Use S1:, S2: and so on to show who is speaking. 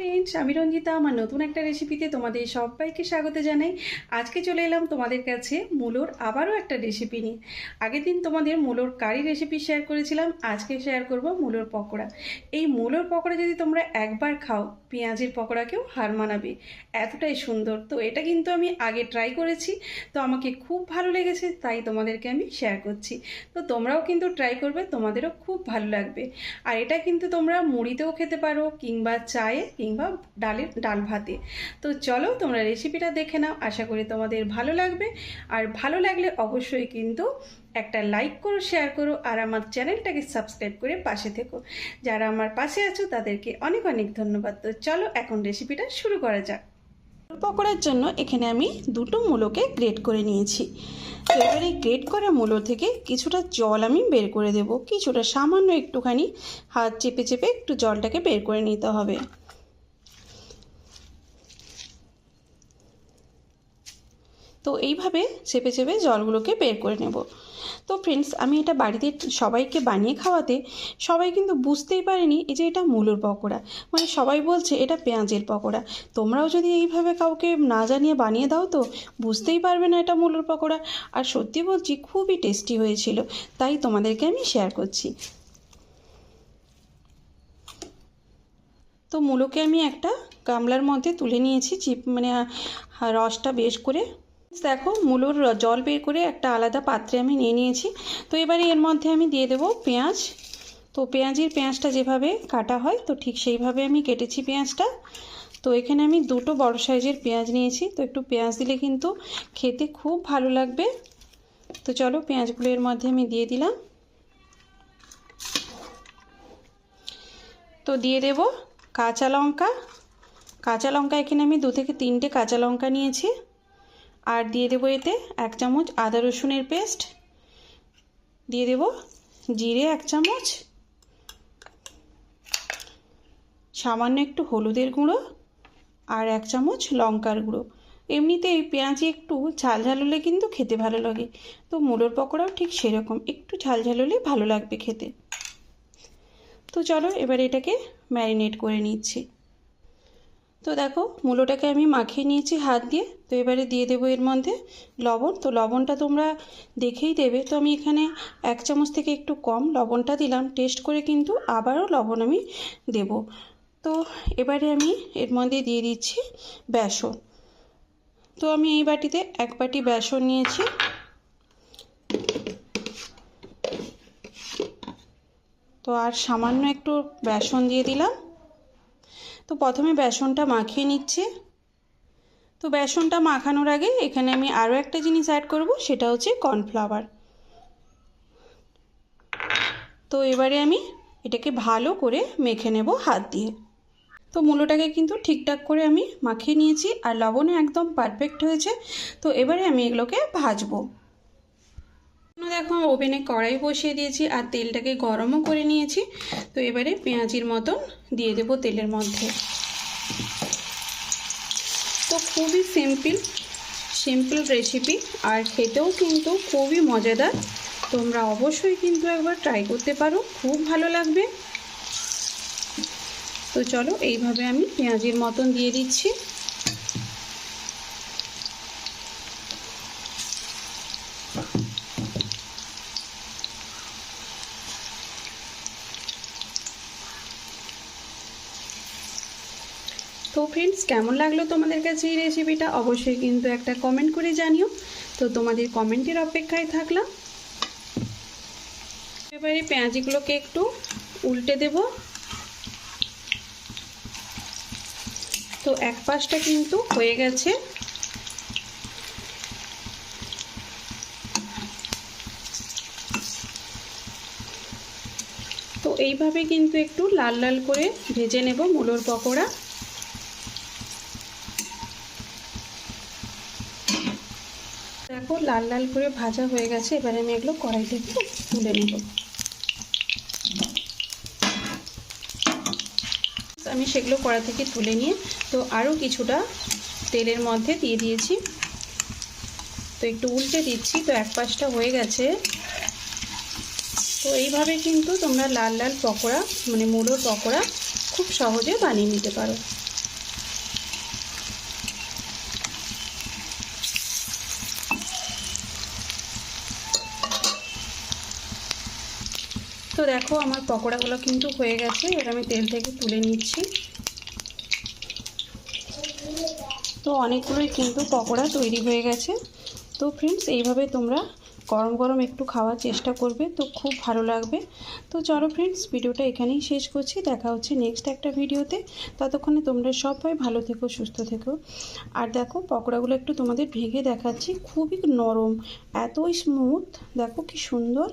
S1: Friends আমি রঞ্জিতা, আমার নতুন একটা রেসিপিতে তোমাদের সবাইকে স্বাগত জানাই। আজকে চলে এলাম তোমাদের কাছে মূলোর আবারও একটা রেসিপি নিয়ে। আগের দিন তোমাদের মূলোর কারি রেসিপি শেয়ার করেছিলাম, আজকে শেয়ার করব মূলোর পকোড়া। এই মূলোর পকোড়া যদি তোমরা একবার খাও, পেঁয়াজের পকোড়াকেও হার মানাবে। এতটাই সুন্দর। তো এটা কিন্তু আমি আগে ট্রাই করেছি, তো আমাকে খুব ভালো লেগেছে, তাই তোমাদেরকে আমি শেয়ার করছি। তো তোমরাও কিন্তু ট্রাই করবে, তোমাদেরও খুব ভালো লাগবে। আর এটা কিন্তু তোমরা মুড়িতেও খেতে পারো, কিংবা চায়ে, কিংবা ডালের ডাল ভাতে। তো চলো তোমরা রেসিপিটা দেখে নাও, আশা করি তোমাদের ভালো লাগবে। আর ভালো লাগলে অবশ্যই কিন্তু একটা লাইক করো শেয়ার করো, আর আমার চ্যানেলটাকে সাবস্ক্রাইব করে পাশে থেকো। যারা আমার পাশে আছো, তাদেরকে অনেক অনেক ধন্যবাদ। তো চলো এখন রেসিপিটা শুরু করা যাক। পকোড়ার জন্য এখানে আমি দুটো মূলোকে গ্রেট করে নিয়েছি। তো এবার এই গ্রেট করা মূলো থেকে কিছুটা জল আমি বের করে দেব। কিছুটা সামান্য একটুখানি হাত চেপে চেপে একটু জলটাকে বের করে নিতে হবে। তো এইভাবে চেপে চেপে জলগুলোকে বের করে নেব। তো ফ্রেন্ডস আমি এটা বাড়িতে সবাইকে বানিয়ে খাওয়াতে সবাই কিন্তু বুঝতেই পারেনি এই যে এটা মূলোর পকোড়া। মানে সবাই বলছে এটা পেঁয়াজের পকোড়া। তোমরাও যদি এইভাবে কাউকে না জানিয়ে বানিয়ে দাও তো বুঝতেই পারবে না এটা মূলোর পকোড়া। আর সত্যি বলছি, খুবই টেস্টি হয়েছিল। তাই তোমাদেরকে আমি শেয়ার করছি। তো মূলোকে আমি একটা গামলার মধ্যে তুলে নিয়েছি, চিপ মানে রসটা বেশ করে দেখো, মূলোর জল বের করে একটা আলাদা পাত্রে আমি নিয়ে নিয়েছি। তো এবারে এর মধ্যে আমি দিয়ে দেবো পেঁয়াজ। তো পেঁয়াজের পেঁয়াজটা যেভাবে কাটা হয়, তো ঠিক সেইভাবে আমি কেটেছি পেঁয়াজটা। তো এখানে আমি দুটো বড় সাইজের পেঁয়াজ নিয়েছি। তো একটু পেঁয়াজ দিলে কিন্তু খেতে খুব ভালো লাগবে। তো চলো, পেঁয়াজগুলো এর মধ্যে আমি দিয়ে দিলাম। তো দিয়ে দেব কাঁচা লঙ্কা। কাঁচা লঙ্কা এখানে আমি দু থেকে তিনটে কাঁচা লঙ্কা নিয়েছি। আর দিয়ে দেবো এতে এক চামচ আদা রসুনের পেস্ট। দিয়ে দেব জিরে এক চামচ। সামান্য একটু হলুদের গুঁড়ো আর এক চামচ লঙ্কার গুঁড়ো। এমনিতে এই পেঁয়াজি একটু ঝাল ঝাল হলে কিন্তু খেতে ভালো লাগে। তো মুলোর পকোড়াও ঠিক সেরকম, একটু ঝাল ঝাল হলে ভালো লাগবে খেতে। তো চলো এবার এটাকে ম্যারিনেট করে নিচ্ছি। তো দেখো, মূলোটাকে আমি মাখিয়ে নিয়েছি হাত দিয়ে। তো এবারে দিয়ে দেবো এর মধ্যে লবণ। তো লবণটা তোমরা দেখেই দেবে। তো আমি এখানে এক চামচ থেকে একটু কম লবণটা দিলাম। টেস্ট করে কিন্তু আবারও লবণ আমি দেব। তো এবারে আমি এর মধ্যে দিয়ে দিচ্ছি বেসন। তো আমি এই বাটিতে এক বাটি বেসন নিয়েছি। তো আর সামান্য একটু বেসন দিয়ে দিলাম। তো প্রথমে বেসনটা মাখিয়ে নিচ্ছে। তো বেসনটা মাখানোর আগে এখানে আমি আরও একটা জিনিস অ্যাড করব, সেটা হচ্ছে কর্নফ্লাওয়ার তো এবারে আমি এটাকে ভালো করে মেখে নেব হাত দিয়ে। তো মূলোটাকে কিন্তু ঠিকঠাক করে আমি মাখিয়ে নিয়েছি, আর লবণে একদম পারফেক্ট হয়েছে। তো এবারে আমি এগুলোকে ভাজবো। দেখো, ওভেনে কড়াই বসিয়ে দিয়েছি আর তেলটাকে গরমও করে নিয়েছি। তো এবারে পেঁয়াজির মতন দিয়ে দেবো তেলের মধ্যে। তো খুবই সিম্পল সিম্পল রেসিপি আর খেতেও কিন্তু খুবই মজাদার। তোমরা অবশ্যই কিন্তু একবার ট্রাই করতে পারো, খুব ভালো লাগবে। তো চলো, এইভাবে আমি পেঁয়াজির মতন দিয়ে দিচ্ছি। তো ফ্রেন্ডস কেমন লাগল তোমাদের কাছে এই রেসিপিটা অবশ্যই কিন্তু একটা কমেন্ট করে জানিও। তো তোমাদের কমেন্টের অপেক্ষায় থাকলাম। এবারে পেঁয়াজিগুলোকে একটু উল্টে দেব। তো এক পাশটা কিন্তু হয়ে গেছে। তো এইভাবে কিন্তু একটু লাল লাল করে ভেজে নেব মূলোর পকোড়া। দেখো লাল লাল করে ভাজা হয়ে গেছে, এবারে আমি এগুলো কড়াই থেকে তুলে নেব। আমি সেগুলো কড়া থেকে তুলে নিয়ে, তো আরও কিছুটা তেলের মধ্যে দিয়ে দিয়েছি। তো একটু উল্টে দিচ্ছি, তো এক পাশটা হয়ে গেছে। তো এইভাবে কিন্তু তোমরা লাল লাল পকোড়া মানে মুলোর পকোড়া খুব সহজে বানিয়ে নিতে পারো। তো দেখো আমার পকোড়াগুলো কিন্তু হয়ে গেছে, এবার আমি তেল থেকে তুলে নিচ্ছি। তো অনেকগুলোই কিন্তু পকোড়া তৈরি হয়ে গেছে। তো ফ্রেন্ডস এইভাবে তোমরা গরম গরম একটু খাওয়ার চেষ্টা করবে, তো খুব ভালো লাগবে। তো চলো ফ্রেন্ডস ভিডিওটা এখানেই শেষ করছি। দেখা হচ্ছে নেক্সট একটা ভিডিওতে। ততক্ষণে তোমরা সবাই ভালো থেকো, সুস্থ থেকো। আর দেখো, পকোড়াগুলো একটু তোমাদের ভেঙে দেখাচ্ছি। খুবই নরম, এতই স্মুথ দেখো কি সুন্দর।